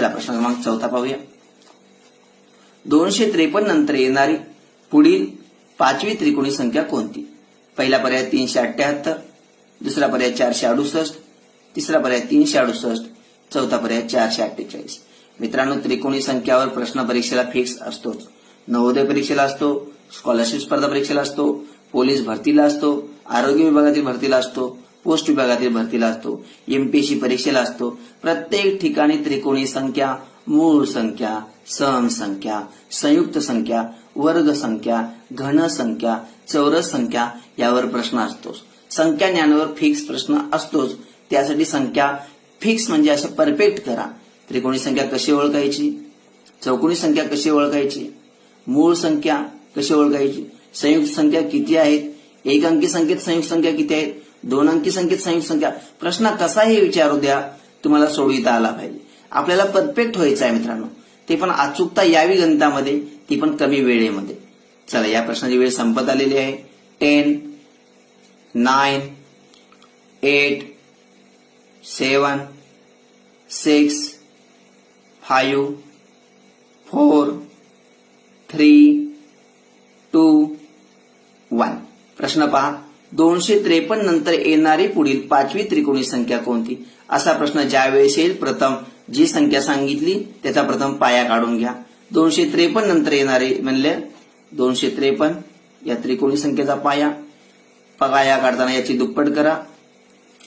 चला प्रश्न क्रमांक चौथा पाहूया. दोनशे त्रेपन्न नंतर येणारी पुढील पाचवी त्रिकोणी संख्या कोणती? पहिला पर्याय तीनशे अठ्याहत्तर दुसरा पर्याय चारशे अडुसष्ट तिसरा पर्याय तीनशे अडुसष्ट चौथा पर्याय चारशे अठ्ठेचाळीस. मित्रांनो त्रिकोणी संख्यावर प्रश्न परीक्षेला फिक्स असतोच. नवोदय परीक्षेला असतो स्कॉलरशिप स्पर्धा परीक्षेला असतो पोलीस भरतीला असतो आरोग्य विभागातील भरतीला असतो पोस्ट विभागातील भरतीला असतो एमपीएससी परीक्षेला असतो. प्रत्येक ठिकाणी त्रिकोणी संख्या मूळ संख्या सम संख्या संयुक्त संख्या वर्ग संख्या घन संख्या चौरस संख्या यावर प्रश्न असतोच. संख्या ज्ञानावर फिक्स प्रश्न असतोच. त्यासाठी संख्या फिक्स म्हणजे असं परफेक्ट करा. त्रिकोणी संख्या कशी ओळखायची? चौकोनी संख्या कशी ओळखायची? मूळ संख्या कशी ओळखायची? संयुक्त संख्या किती आहेत? एक अंकी संख्येत संयुक्त संख्या किती आहेत? दोन अंकी संख्येत संयुक्त संख्या. प्रश्न कसाही विचारू द्या तुम्हाला सोडविता आला पाहिजे. आपल्याला परफेक्ट व्हायचं आहे मित्रांनो. ते पण अचूकता यावी गणितामध्ये ती पण कमी वेळेमध्ये. चला या प्रश्नाची वेळ संपत आलेली आहे. Ten nine eight seven six five four three two one प्रश्न पहा. दोनशे त्रेपन्न नंतर येणारी पुढील पाचवी त्रिकोणी संख्या कोणती? असा प्रश्न ज्यावेळेस येईल प्रथम जी संख्या सांगितली त्याचा प्रथम पाया काढून घ्या. दोनशे त्रेपन्न नंतर येणारे म्हणले दोनशे त्रेपन्न या त्रिकोणी संख्येचा पाया. पाया काढताना याची दुप्पट करा.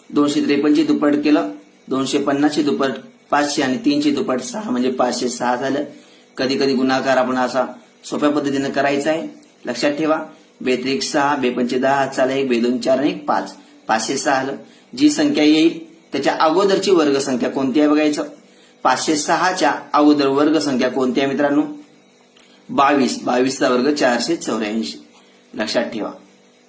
दोनशे त्रेपन्नची दुप्पट केलं दोनशे पन्नासची दुप्पट पाचशे आणि तीनशे दुप्पट सहा म्हणजे पाचशे सहा झालं. कधी कधी गुणाकार आपण असा सोप्या पद्धतीने करायचा आहे. लक्षात ठेवा. बेत्रिक सहा बेपंचे दहा चाला एक बेदोन चार आणि एक पाच. पाचशे सहा आलं जी संख्या येईल त्याच्या अगोदरची वर्गसंख्या कोणती आहे बघायचं? पाचशे सहाच्या अगोदर वर्गसंख्या कोणती आहे मित्रांनो? बावीस. बावीसचा वर्ग चारशे चौऱ्याऐंशी. लक्षात ठेवा.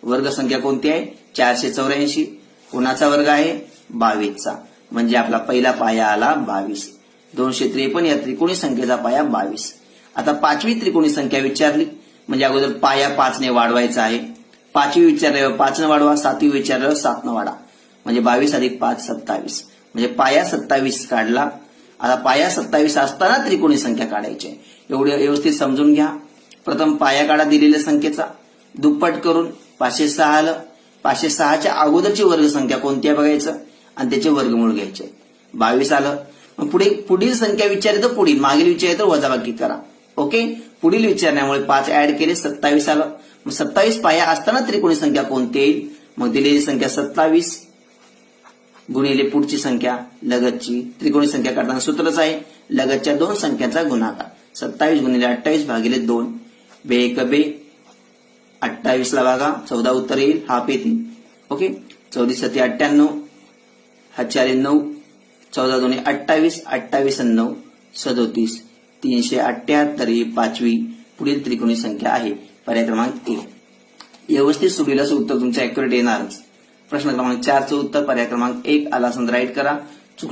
वर्गसंख्या कोणती आहे? चारशे चौऱ्याऐंशी. कुणाचा वर्ग आहे? बावीसचा. म्हणजे आपला पहिला पाया आला बावीस. दोनशे त्रेपन्न या त्रिकोणी संख्येचा पाया बावीस. आता पाचवी त्रिकोणी संख्या विचारली. म्हणजे अगोदर पाया पाचने वाढवायचा आहे. पाचवी विचारल्यावर पाचनं वाढवा सातवी विचारल्यावर सातनं वाढा. म्हणजे बावीस अधिक पाच सत्तावीस. म्हणजे पाया सत्तावीस काढला. आता पाया सत्तावीस असताना त्रिकोणी संख्या काढायची आहे. एवढे व्यवस्थित समजून घ्या. प्रथम पाया काढा दिलेल्या संख्येचा. दुप्पट करून पाचशे सहा आलं. पाचशे सहाच्या अगोदरची वर्गसंख्या कोणती आहे बघायचं? आणि त्याचे वर्गमूळ घ्यायचे. बावीस आलं. मग पुढे पुढील संख्या विचारली तर पुढील. मागील विचारली तर वजाबाकी करा. ओके? पुढील विचारण्यामुळे पाच ऍड केले सत्तावीस आलं. मग सत्तावीस पाया असताना त्रिकोणी संख्या कोणती? येईल मग दिलेली संख्या सत्तावीस गुणिले पुढची संख्या लगतची त्रिकोणी संख्या काढताना सूत्रच आहे. लगतच्या दोन संख्यांचा गुणाकार. सत्तावीस गुणिले अठ्ठावीस भागिले दोन. बे एक बे. अठ्ठावीसला भागा. चौदा उत्तर येईल. हाफ येतील ओके? चौतीस सती अठ्ठ्याण्णव. हा चारे नऊ. चौदा दोन्ही अठ्ठावीस. अठ्ठावीस नऊ. सदोतीस. तीनशे अठ्ठ्याहत्तर ही पाचवी पुढील त्रिकोणी संख्या आहे. पर्याय क्रमांक एक व्यवस्थित सोडविल्यास उत्तर तुमचं अॅक्युरेट येणारच. प्रश्न क्रमांक चारचं उत्तर पर्याय क्रमांक एक आला असं राईट करा.